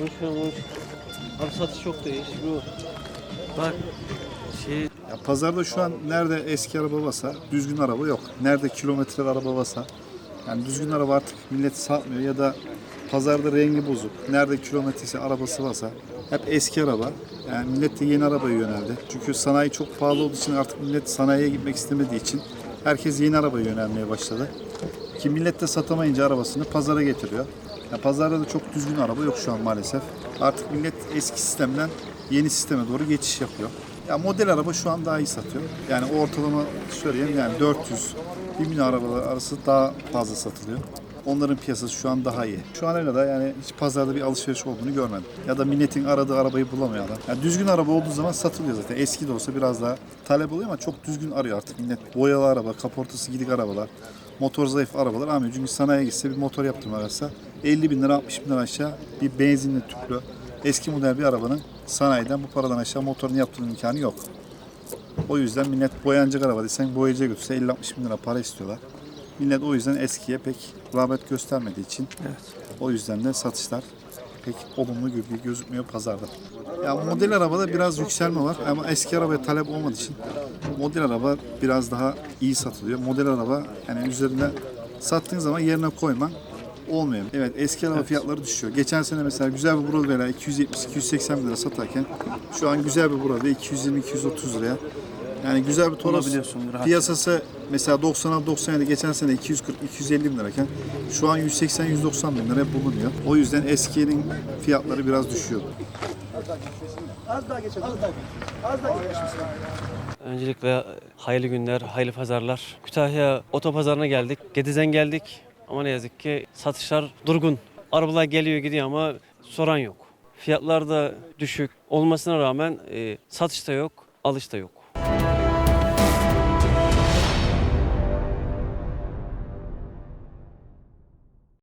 Konuşuyorum Abi satış çok değiş. Bu bak şey Ya pazarda şu an nerede eski araba varsa düzgün araba yok. Nerede kilometre araba varsa yani düzgün araba artık millet satmıyor ya da pazarda rengi bozuk. Nerede kilometresi arabası varsa hep eski araba. Yani millet de yeni arabaya yöneldi. Çünkü sanayi çok pahalı olduğu için artık millet sanayiye gitmek istemediği için herkes yeni arabaya yönelmeye başladı. Ki millet de satamayınca arabasını pazara getiriyor. Ya pazarda da çok düzgün araba yok şu an maalesef. Artık millet eski sistemden yeni sisteme doğru geçiş yapıyor. Ya model araba şu an daha iyi satıyor. Yani ortalama söyleyeyim yani 400 1 milyon arabalar arası daha fazla satılıyor. Onların piyasası şu an daha iyi. Şu an öyle de yani hiç pazarda bir alışveriş olduğunu görmedim. Ya da milletin aradığı arabayı bulamıyor adam. Yani düzgün araba olduğu zaman satılıyor zaten. Eski de olsa biraz daha talep oluyor ama çok düzgün arıyor artık millet. Boyalı araba, kaportası gidik arabalar, motor zayıf arabalar almıyor. Çünkü sanayiye gitse bir motor yaptırmazsa 50 bin lira 60 bin lira aşağı bir benzinli tüplü eski model bir arabanın sanayiden bu paradan aşağı motorunu yaptırma imkanı yok. O yüzden millet boyancı araba desen boyacıya götürse 50-60 bin lira para istiyorlar. Millet o yüzden eskiye pek rağbet göstermediği için o yüzden de satışlar pek olumlu gibi gözükmüyor pazarda. Ya model arabada biraz yükselme var ama eski arabaya talep olmadığı için model araba biraz daha iyi satılıyor. Model araba yani üzerine sattığın zaman yerine koyman olmuyor. Evet eski araba fiyatları düşüyor. Geçen sene mesela güzel bir Broadway'ler 270-280 bin lira satarken şu an güzel bir Broadway 220-230 liraya. Yani güzel bir Toros piyasası mesela 96-97 geçen sene 240-250 bin lirayken şu an 180-190 bin liraya bulunuyor. O yüzden eskinin fiyatları biraz düşüyor. öncelikle hayırlı günler, hayırlı pazarlar. Kütahya otopazarına geldik. Gediz'den geldik. Ama ne yazık ki satışlar durgun. Arabalar geliyor gidiyor ama soran yok. Fiyatlar da düşük olmasına rağmen e, satış da yok, alış da yok.